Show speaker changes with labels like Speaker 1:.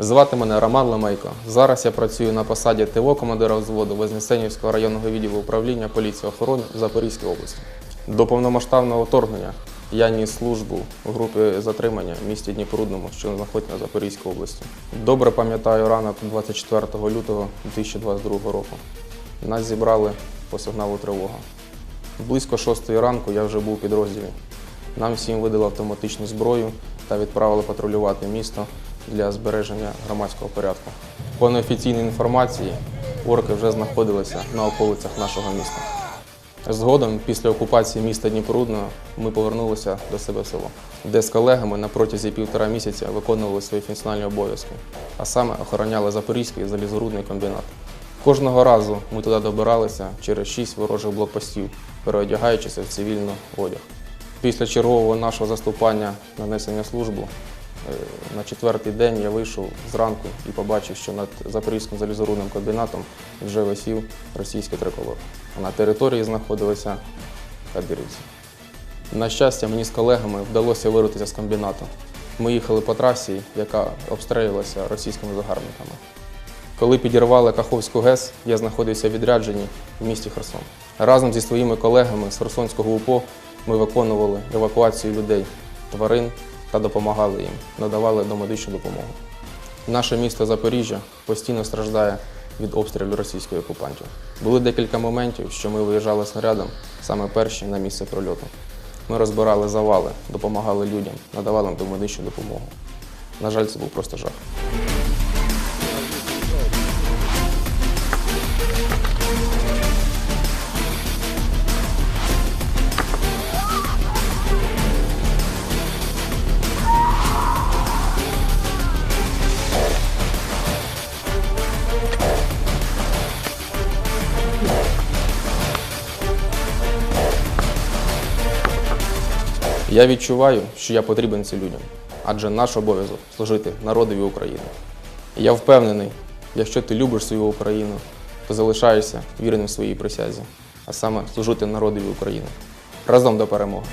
Speaker 1: Звати мене Роман Лемейко. Зараз я працюю на посаді ТВО командира взводу Вознесенівського районного відділу управління поліції охорони в Запорізькій області. До повномасштабного вторгнення я ніс службу у групі затримання в місті Дніпродному, що знаходиться на Запорізькій області. Добре пам'ятаю ранок 24 лютого 2022 року. Нас зібрали по сигналу тривога. Близько 6 ранку я вже був у підрозділі. Нам всім видали автоматичну зброю та відправили патрулювати місто для збереження громадського порядку. По неофіційній інформації, орки вже знаходилися на околицях нашого міста. Згодом, після окупації міста Дніпродного, ми повернулися до себе в село, де з колегами на протязі півтора місяця виконували свої функціональні обов'язки, а саме охороняли Запорізький залізорудний комбінат. Кожного разу ми туди добиралися через шість ворожих блокпостів, переодягаючися в цивільний одяг. Після чергового нашого заступання на несення службу на четвертий день я вийшов зранку і побачив, що над Запорізьким залізорудним комбінатом вже висів російський триколор. На території знаходилися кадирівці. На щастя, мені з колегами вдалося вирватися з комбінату. Ми їхали по трасі, яка обстрілювалася російськими загарбниками. Коли підірвали Каховську ГЕС, я знаходився в відрядженні в місті Херсон. Разом зі своїми колегами з Херсонського УПО ми виконували евакуацію людей, тварин та допомагали їм, надавали домедичну допомогу. Наше місто Запоріжжя постійно страждає від обстрілів російських окупантів. Були декілька моментів, що ми виїжджали снарядом саме перші на місце прольоту. Ми розбирали завали, допомагали людям, надавали домедичну допомогу. На жаль, це був просто жах. Я відчуваю, що я потрібен цим людям, адже наш обов'язок служити народові України. І я впевнений, якщо ти любиш свою Україну, то залишаєшся вірним своїй присязі, а саме служити народові України. Разом до перемоги!